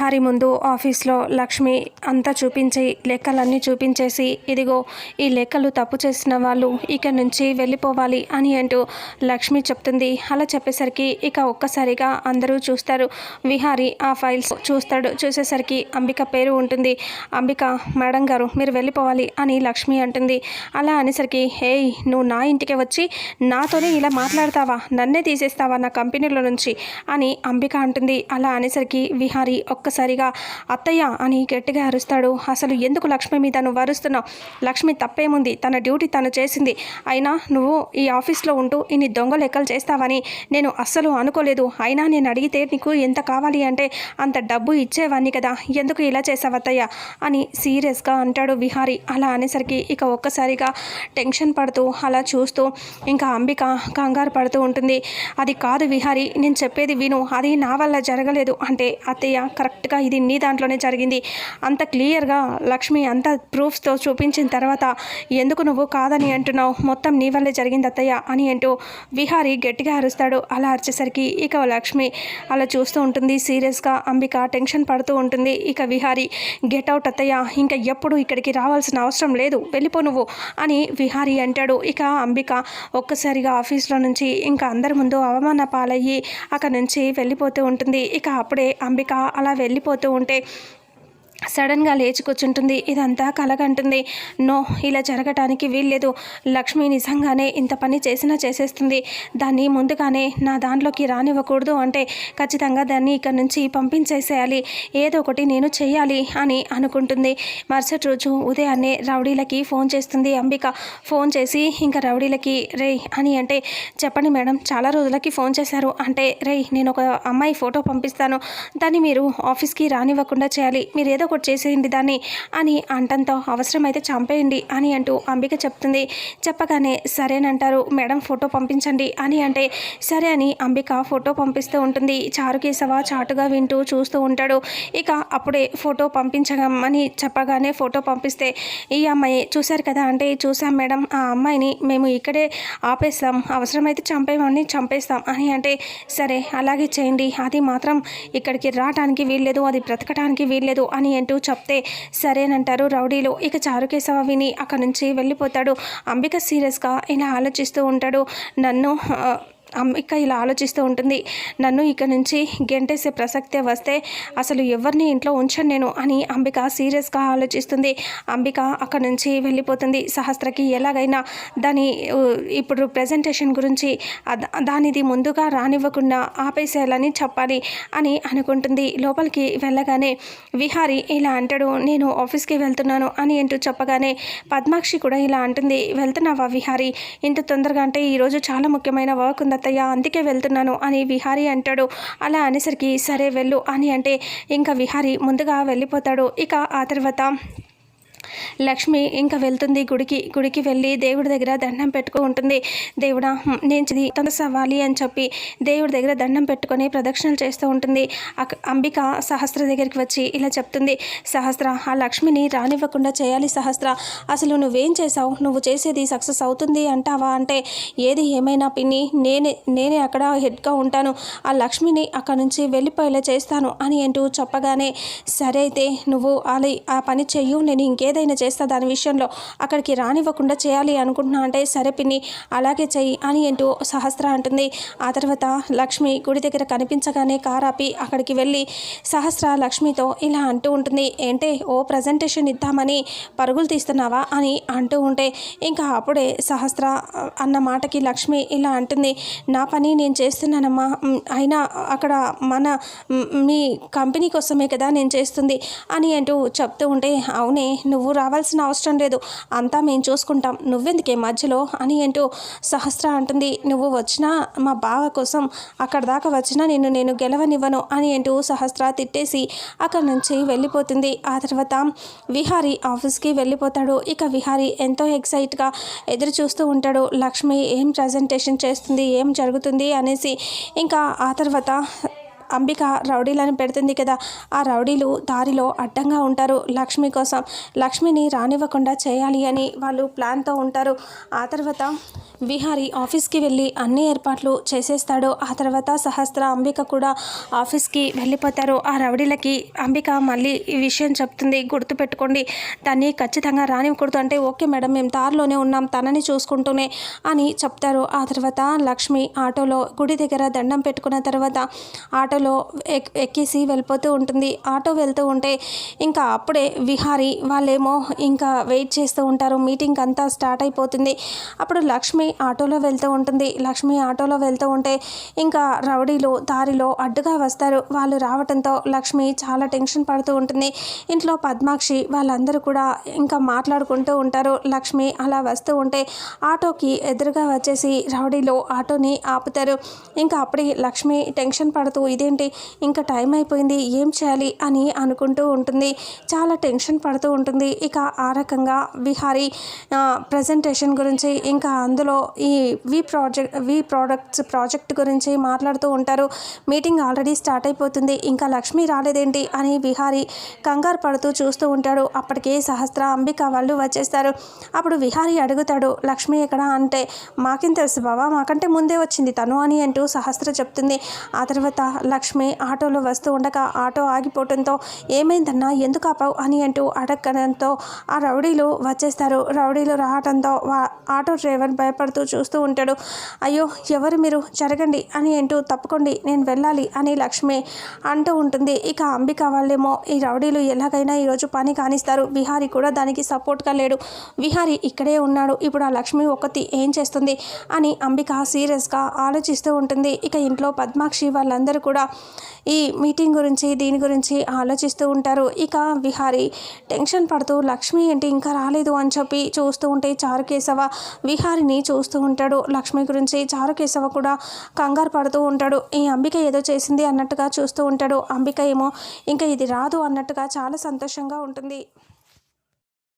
విహారి ముందు ఆఫీస్లో లక్ష్మి అంతా చూపించి లెక్కలన్నీ చూపించేసి ఇదిగో ఈ లెక్కలు తప్పు చేసిన వాళ్ళు ఇక నుంచి వెళ్ళిపోవాలి అని అంటూ లక్ష్మి చెప్తుంది. అలా చెప్పేసరికి ఇక ఒక్కసారిగా అందరూ చూస్తారు. విహారి ఆ ఫైల్స్ చూస్తాడు. చూసేసరికి అంబిక పేరు ఉంటుంది. అంబిక మేడం గారు మీరు వెళ్ళిపోవాలి అని లక్ష్మి అంటుంది. అలా అనేసరికి హేయ్ నువ్వు నా ఇంటికి వచ్చి నాతోనే ఇలా మాట్లాడతావా? నన్నే తీసేస్తావా నా కంపెనీలో నుంచి? అని అంబిక అంటుంది. అలా అనేసరికి విహారి ఒక్కసారిగా అత్తయ్య అని గట్టిగా అరుస్తాడు. అసలు ఎందుకు లక్ష్మి మీద నువ్వు అరుస్తున్నావు? లక్ష్మి తప్పేముంది? తన డ్యూటీ తను చేసింది. అయినా నువ్వు ఈ ఆఫీస్లో ఉంటూ ఇన్ని దొంగ లెక్కలు చేస్తావని నేను అస్సలు అనుకోలేదు. అయినా నేను అడిగితే నీకు ఎంత కావాలి అంటే అంత డబ్బు ఇచ్చేవాన్ని కదా. ఎందుకు ఇలా చేసావు అత్తయ్య అని సీరియస్గా అంటాడు విహారి. అలా అనేసరికి ఇక ఒక్కసారిగా టెన్షన్ పడుతూ అలా చూస్తూ ఇంకా అంబిక కంగారు పడుతూ ఉంటుంది. అది కాదు విహారి. నేను చెప్పేది విను. అది నా వల్ల జరగలేదు. అంటే అత్తయ్య కరెక్ట్ కరెక్ట్గా ఇది నీ దాంట్లోనే జరిగింది. అంత క్లియర్గా లక్ష్మి అంత ప్రూఫ్స్తో చూపించిన తర్వాత ఎందుకు నువ్వు కాదని అంటున్నావు? మొత్తం నీ వల్లే జరిగింది అత్తయ్య అని అంటూ విహారి గట్టిగా అరుస్తాడు. అలా అరిచేసరికి ఇక లక్ష్మి అలా చూస్తూ ఉంటుంది. సీరియస్గా అంబిక టెన్షన్ పడుతూ ఉంటుంది. ఇక విహారి గెట్ అవుట్ అత్తయ్య ఇంకా ఎప్పుడు ఇక్కడికి రావాల్సిన అవసరం లేదు. వెళ్ళిపో నువ్వు అని విహారి అంటాడు. ఇక అంబిక ఒక్కసారిగా ఆఫీస్లో నుంచి ఇంకా అందరి ముందు అవమాన పాలయ్యి అక్కడ నుంచి వెళ్ళిపోతూ ఉంటుంది. ఇక అప్పుడే అంబిక అలా వెళ్ళిపోతూ ఉంటే సడన్గా లేచి కూర్చుంటుంది ఇదంతా కలగంటుంది. నో ఇలా జరగటానికి వీల్లేదు. లక్ష్మి నిజంగానే ఇంత పని చేసినా చేసేస్తుంది. దాన్ని ముందుగానే నా దాంట్లోకి రానివ్వకూడదు అంటే ఖచ్చితంగా దాన్ని ఇక్కడ నుంచి పంపించేసేయాలి. ఏదో ఒకటి నేను చేయాలి అని అనుకుంటుంది. మరుసటి రోజు ఉదయాన్నే రౌడీలకి ఫోన్ చేస్తుంది అంబిక. ఫోన్ చేసి ఇంకా రౌడీలకి రే అని అంటే చెప్పండి మేడం చాలా రోజులకి ఫోన్ చేశారు. అంటే రే నేను ఒక అమ్మాయి ఫోటో పంపిస్తాను. దాన్ని మీరు ఆఫీస్కి రానివ్వకుండా చేయాలి. మీరు ఏదో ఒకటి చేసేయండి దాన్ని అని అంటంతో అవసరమైతే చంపేయండి అని అంటూ అంబిక చెప్తుంది. చెప్పగానే సరేనంటారు మేడం ఫోటో పంపించండి అని అంటే సరే అని అంబిక ఫోటో పంపిస్తూ ఉంటుంది. చారుకేశవ చాటుగా వింటూ చూస్తూ ఉంటాడు. ఇక అప్పుడే ఫోటో పంపించమని చెప్పగానే ఫోటో పంపిస్తే ఈ అమ్మాయి చూశారు కదా అంటే చూసాం మేడం ఆ అమ్మాయిని మేము ఇక్కడే ఆపేస్తాం. అవసరమైతే చంపేమని చంపేస్తాం అని అంటే సరే అలాగే చేయండి. అది మాత్రం ఇక్కడికి రావడానికి వీల్లేదు అది బ్రతకడానికి వీల్లేదు అని అంటూ చెప్తే సరేనంటారు రౌడీలు. ఇక చారుకేశవ విని అక్కడి నుంచి వెళ్ళిపోతాడు. అంబిక సీరియస్గా ఇలా ఆలోచిస్తూ ఉంటాడు. నన్ను అమ్మిక అంబిక ఇలా ఆలోచిస్తూ ఉంటుంది నన్ను ఇక నుంచి గెంటేసే ప్రసక్తే వస్తే అసలు ఎవరిని ఇంట్లో ఉంచను నేను? అని అంబిక సీరియస్గా ఆలోచిస్తుంది. అంబిక అక్కడ నుంచి వెళ్ళిపోతుంది. సహస్రకి ఎలాగైనా దాని ఇప్పుడు ప్రజెంటేషన్ గురించి దానిది ముందుగా రానివ్వకుండా ఆపేసేయాలని చెప్పాలి అని అనుకుంటుంది. లోపలికి వెళ్ళగానే విహారి ఇలా అంటాడు నేను ఆఫీస్కి వెళ్తున్నాను అని అంటూ చెప్పగానే పద్మాక్షి కూడా ఇలా అంటుంది వెళ్తున్నావా విహారి? ఇంత తొందరగా అంటే ఈరోజు చాలా ముఖ్యమైన వర్క్ ఉంది అత్తయ్య అందుకే వెళ్తున్నాను అని విహారి అంటాడు. అలా అనేసరికి సరే వెళ్ళు అని అంటే ఇంకా విహారి ముందుగా వెళ్ళిపోతాడు. ఇక ఆ తర్వాత లక్ష్మి ఇంకా వెళ్తుంది గుడికి గుడికి వెళ్ళి దేవుడి దగ్గర దండం పెట్టుకో ఉంటుంది. దేవుడా నేను ఇది తొందరవ్వాలి అని చెప్పి దేవుడి దగ్గర దండం పెట్టుకొని ప్రదక్షిణలు చేస్తూ ఉంటుంది. అంబిక సహస్ర దగ్గరికి వచ్చి ఇలా చెప్తుంది. సహస్ర ఆ లక్ష్మిని రానివ్వకుండా చేయాలి సహస్ర. అసలు నువ్వేం చేసావు నువ్వు చేసేది సక్సెస్ అవుతుంది అంటావా? అంటే ఏది ఏమైనా పిన్ని నేనే నేనే అక్కడ హెడ్గా ఉంటాను. ఆ లక్ష్మిని అక్కడ నుంచి వెళ్ళిపోయేలా చేస్తాను అని అంటూ చెప్పగానే సరే అయితే నువ్వు అలా ఆ పని చెయ్యు నేను ఇంకేదైనా చేస్తా దాని విషయంలో అక్కడికి రానివ్వకుండా చేయాలి అనుకుంటున్నా అంటే సరే పిన్ని అలాగే చెయ్యి అని అంటూ సహస్ర అంటుంది. ఆ తర్వాత లక్ష్మి గుడి దగ్గర కనిపించగానే కారాపి అక్కడికి వెళ్ళి సహస్ర లక్ష్మితో ఇలా అంటూ ఉంటుంది. ఏంటే ఓ ప్రజెంటేషన్ ఇద్దామని పరుగులు తీస్తున్నావా అని అంటూ ఉంటే ఇంకా అప్పుడే సహస్ర అన్న మాటకి లక్ష్మి ఇలా అంటుంది. నా పని నేను చేస్తున్నానమ్మా. అయినా అక్కడ మన మీ కంపెనీ కోసమే కదా నేను చేస్తుంది అని అంటూ చెప్తూ ఉంటే అవునే నువ్వు నువ్వు రావాల్సిన అవసరం లేదు. అంతా మేము చూసుకుంటాం. నువ్వెందుకే మధ్యలో? అని ఏంటో సహస్ర అంటుంది. నువ్వు వచ్చినా మా బావ కోసం అక్కడ దాకా వచ్చినా నిన్ను నేను గెలవనివ్వను అని ఏంటో సహస్ర తిట్టేసి అక్కడి నుంచి వెళ్ళిపోతుంది. ఆ తర్వాత విహారీ ఆఫీస్కి వెళ్ళిపోతాడు. ఇక విహారీ ఎంతో ఎక్సైట్గా ఎదురు చూస్తూ ఉంటాడు. లక్ష్మి ఏం ప్రజెంటేషన్ చేస్తుంది? ఏం జరుగుతుంది? అనేసి ఇంకా ఆ తర్వాత అంబిక రౌడీలను పెడుతుంది కదా. ఆ రౌడీలు దారిలో అడ్డంగా ఉంటారు. లక్ష్మి కోసం లక్ష్మిని రానివ్వకుండా చేయాలి అని వాళ్ళు ప్లాన్తో ఉంటారు. ఆ తర్వాత విహారి ఆఫీస్కి వెళ్ళి అన్ని ఏర్పాట్లు చేసేస్తాడు. ఆ తర్వాత సహస్ర అంబిక కూడా ఆఫీస్కి వెళ్ళిపోతారు. ఆ రౌడీలకి అంబిక మళ్ళీ ఈ విషయం చెప్తుంది. గుర్తుపెట్టుకోండి దాన్ని ఖచ్చితంగా రానివ్వకూడదు అంటే ఓకే మేడం మేము దారిలోనే ఉన్నాం తనని చూసుకుంటూనే అని చెప్తారు. ఆ తర్వాత లక్ష్మి ఆటోలో గుడి దగ్గర దండం పెట్టుకున్న తర్వాత ఆటో ఆటోలో ఎక్కేసి వెళ్ళిపోతూ ఉంటుంది. ఆటో వెళ్తూ ఉంటే ఇంకా అప్పుడే విహారి వాళ్ళేమో ఇంకా వెయిట్ చేస్తూ ఉంటారు. మీటింగ్ అంతా స్టార్ట్ అయిపోతుంది. అప్పుడు లక్ష్మి ఆటోలో వెళ్తూ ఉంటుంది. లక్ష్మి ఆటోలో వెళ్తూ ఉంటే ఇంకా రౌడీలు దారిలో అడ్డుగా వస్తారు. వాళ్ళు రావడంతో లక్ష్మి చాలా టెన్షన్ పడుతూ ఉంటుంది. ఇంట్లో పద్మాక్షి వాళ్ళందరూ కూడా ఇంకా మాట్లాడుకుంటూ ఉంటారు. లక్ష్మి అలా వస్తూ ఉంటే ఆటోకి ఎదురుగా వచ్చేసి రౌడీలో ఆటోని ఆపుతారు. ఇంకా అప్పుడే లక్ష్మి టెన్షన్ పడుతూ ఇదే ఇదేంటి ఇంకా టైం అయిపోయింది ఏం చేయాలి అని అనుకుంటూ ఉంటుంది. చాలా టెన్షన్ పడుతూ ఉంటుంది. ఇక ఆ రకంగా విహారీ ప్రజెంటేషన్ గురించి ఇంకా అందులో ఈ వి ప్రాజెక్ట్ వి ప్రోడక్ట్స్ ప్రాజెక్ట్ గురించి మాట్లాడుతూ ఉంటారు. మీటింగ్ ఆల్రెడీ స్టార్ట్ అయిపోతుంది. ఇంకా లక్ష్మి రాలేదేంటి అని విహారీ కంగారు పడుతూ చూస్తూ ఉంటాడు. అప్పటికే సహస్ర అంబిక వాళ్ళు వచ్చేస్తారు. అప్పుడు విహారీ అడుగుతాడు లక్ష్మి ఎక్కడ అంటే మాకేం తెలుసు బావా మాకంటే ముందే వచ్చింది తను అని అంటూ సహస్ర చెప్తుంది. ఆ తర్వాత లక్ష్మి ఆటోలో వస్తూ ఉండగా ఆటో ఆగిపోవడంతో ఏమైందన్నా? ఎందుకు ఆపావు? అని అంటూ అడగడంతో ఆ రౌడీలు వచ్చేస్తారు. రౌడీలు రావడంతో వా ఆటో డ్రైవర్ భయపడుతూ చూస్తూ ఉంటాడు. అయ్యో ఎవరు మీరు? జరగండి అని అంటూ తప్పుకోండి నేను వెళ్ళాలి అని లక్ష్మి అంటూ ఉంటుంది. ఇక అంబిక వాళ్ళేమో ఈ రౌడీలు ఎలాగైనా ఈరోజు పని కానిస్తారు. విహారి కూడా దానికి సపోర్ట్గా లేడు. విహారి ఇక్కడే ఉన్నాడు. ఇప్పుడు ఆ లక్ష్మి ఒకటి ఏం చేస్తుంది? అని అంబిక సీరియస్గా ఆలోచిస్తూ ఉంటుంది. ఇక ఇంట్లో పద్మాక్షి వాళ్ళందరూ కూడా ఈ మీటింగ్ గురించి దీని గురించి ఆలోచిస్తూ ఉంటారు. ఇక విహారి టెన్షన్ పడుతూ లక్ష్మి ఏంటి ఇంకా రాలేదు అని చెప్పి చూస్తూ ఉంటే చారుకేశవ విహారిని చూస్తూ ఉంటాడు. లక్ష్మి గురించి చారుకేశవ కూడా కంగారు పడుతూ ఉంటాడు. ఈ అంబిక ఏదో చేసింది అన్నట్టుగా చూస్తూ ఉంటాడు. అంబిక ఏమో ఇంకా ఇది రాదు అన్నట్టుగా చాలా సంతోషంగా ఉంటుంది.